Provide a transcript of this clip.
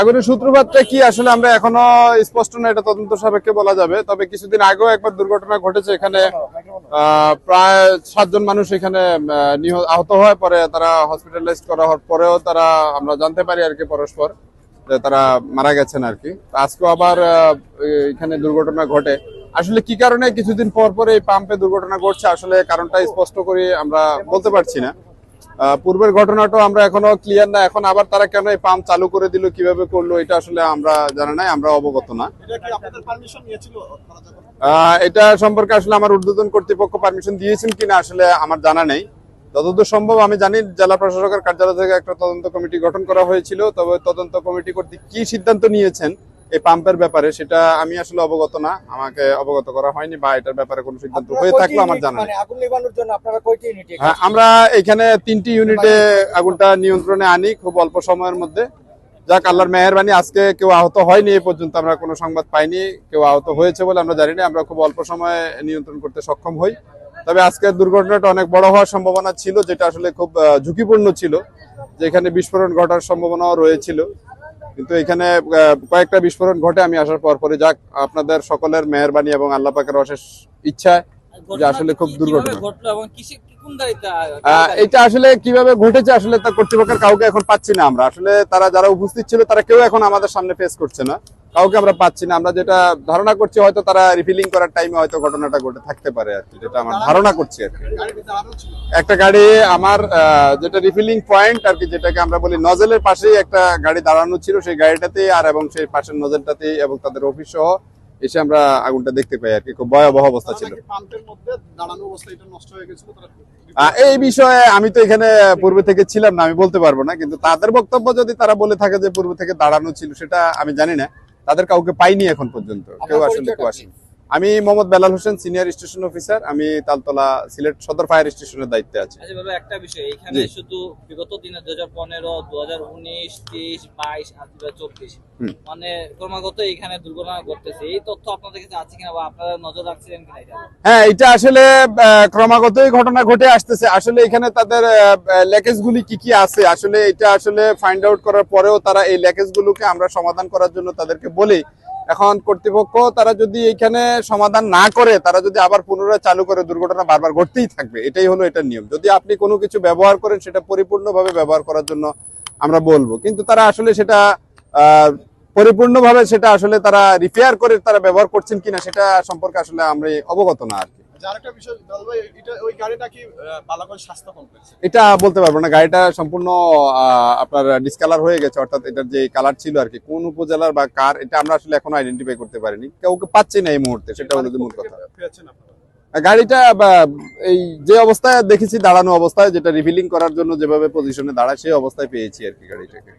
আগুনের সূত্রপাতটা কি? আসলে আমরা এখনও স্পষ্ট না, এটা তদন্ত সাপেক্ষে বলা যাবে। তবে কিছুদিন আগেও একবার দুর্ঘটনা ঘটেছে এখানে। প্রায় সাতজন মানুষ এখানে নিহত আহত হয় পরে তারা হসপিটালাইজ করা হওয়ার পরেও তারা, আমরা জানতে পারি আর কি পরস্পর, যে তারা মারা গেছেন আর কি। আজকে আজকেও আবার এখানে দুর্ঘটনা ঘটে। আসলে কি কারণে কিছুদিন পর পর এই পাম্পে দুর্ঘটনা ঘটছে, আসলে কারণটা স্পষ্ট করে আমরা বলতে পারছি না। পূর্বের ঘটনাটাও আমরা এখনও ক্লিয়ার না। এখন আবার তারা কেন এই পাম্প চালু করে দিল কীভাবে করল এটা আসলে আমরা জানা নাই আমরা অবগত না। এটা কি আপনাদের পারমিশন নিয়েছিল তারা যখন আহ, এটা সম্পর্কে আসলে আমার ঊর্ধ্বতন কর্তৃপক্ষ পারমিশন দিয়েছেন কিনা আসলে আমার জানা নেই। যতদূর সম্ভব আমি জানি জেলা প্রশাসকের কার্যালয় থেকে একটা তদন্ত কমিটি গঠন করা হয়েছিল তবে তদন্ত কমিটি কর্তৃক কি সিদ্ধান্ত নিয়েছেন এই পাম্পের ব্যাপারে সেটা আমি আসলে অবগত না আমাকে অবগত করা হয়নি বা এটার ব্যাপারে কোনো সিদ্ধান্ত হয়ে থাকল আমার জানা মানে হ্যাঁ আমরা এখানে তিনটি ইউনিটে আগুনটা নিয়ন্ত্রণে আনি খুব অল্প সময়ের মধ্যে। যাক আল্লাহর মেহরবানি আজকে কেউ আহত হয়নি এই পর্যন্ত আমরা কোনো সংবাদ পাইনি কেউ আহত হয়েছে বলে আমরা জানি না আমরা খুব অল্প সময়ে নিয়ন্ত্রণ করতে সক্ষম হই। তবে আজকের দুর্ঘটনাটা অনেক বড় হওয়ার সম্ভাবনা ছিল যেটা আসলে খুব ঝুঁকিপূর্ণ ছিল যেখানে বিস্ফোরণ ঘটার সম্ভাবনাও রয়েছিল। কিন্তু এখানে কয়েকটা বিস্ফোরণ ঘটে আমি আসার পর পরে যাক আপনাদের সকলের মেহরবানি এবং আল্লাহ পাকের অশেষ ইচ্ছায় যে আসলে খুব দুর্ঘটনা। এটা আসলে কীভাবে ঘটেছে আসলে তা কর্তৃপক্ষের কাউকে এখন পাচ্ছি না আমরা। আসলে তারা যারা উপস্থিত ছিল তারা কেউ এখন আমাদের সামনে ফেস করছে না। কাউকে আমরা পাচ্ছি না। আমরা যেটা ধারণা করছি হয়তো তারা রিফিলিং করার টাইমে হয়তো ঘটনাটা ঘটে থাকতে পারে আর কি যেটা আমার ধারণা করছি আর কি। একটা গাড়ি আমার যেটা রিফিলিং পয়েন্ট আর কি যেটাকে আমরা বলি নজেলের পাশেই একটা গাড়ি দাঁড়ানো ছিল সেই গাড়িটাতেই আর এবং সেই পাশের নজেলটাতেই এবং তাদের অফিস সহ এসে আমরা আগুনটা দেখতে পাই আর কি। খুব ভয়াবহ অবস্থা ছিল। এই বিষয়ে আমি তো এখানে পূর্বে থেকে ছিলাম না আমি বলতে পারব না কিন্তু তাদের বক্তব্য যদি তারা বলে থাকে যে পূর্বে থেকে দাঁড়ানো ছিল সেটা আমি জানি না। তাদের কাউকে পাইনি এখন পর্যন্ত। কেউ আসলে কেউ আসেনি। আমি Mohammad Belal Hossain senior station officer আমি তালতলা সিলেট সদর ফায়ার স্টেশনের দায়িত্বে আছি। আচ্ছা বাবা একটা বিষয় এখানে শুধু বিগত দিনে দু হাজার পনেরো দু হাজার উনিশ তিরিশ বাইশ আর দু হাজার চব্বিশ। মানে ক্রমাগত এখানে দুর্ঘটনা ঘটতেছে। এই তথ্য আপনাদের কাছে আছে কিনা বা আপনারা নজর রাখছিলেন কিনা এটা? হ্যাঁ এটা আসলে ক্রমাগতই ঘটনা ঘটে আসতেছে। আসলে এখানে তাদের ল্যাকেজ গুলি কি কি আছে আসলে এটা আসলে ফাইন্ড আউট করার পরেও তারা এই ল্যাকেজ গুলোকে আমরা সমাধান করার জন্য তাদেরকে বলি। এখন কর্তৃপক্ষ, তারা যদি এখানে সমাধান না করে, তারা যদি আবার পুনরায় চালু করে, দুর্ঘটনা বারবার ঘটতেই থাকবে। এটাই হলো এটার নিয়ম। যদি আপনি কোনো কিছু ব্যবহার করেন, সেটা পরিপূর্ণভাবে ব্যবহার করার জন্য আমরা বলব। কিন্তু তারা আসলে সেটা পরিপূর্ণভাবে সেটা আসলে তারা রিপেয়ার করে তারা ব্যবহার করছেন কিনা, সেটা সম্পর্কে আসলে আমরা অবগত না আর কি। এটা বলতে পারব না গাড়িটা সম্পূর্ণ আপনার ডিসকালার হয়ে গেছে অর্থাৎ এটার যে কালার ছিল আর কি কোন উপজেলার বা কার এটা আমরা আসলে এখনও আইডেন্টিফাই করতে পারিনি। কাউকে পাচ্ছি না এই মুহূর্তে সেটা হলো মূল কথা। গাড়িটা এই যে অবস্থায় দেখেছি দাঁড়ানো অবস্থায় যেটা রিভিলিং করার জন্য যেভাবে পজিশনে দাঁড়ায় সেই অবস্থায় পেয়েছি আর কি গাড়িটাকে।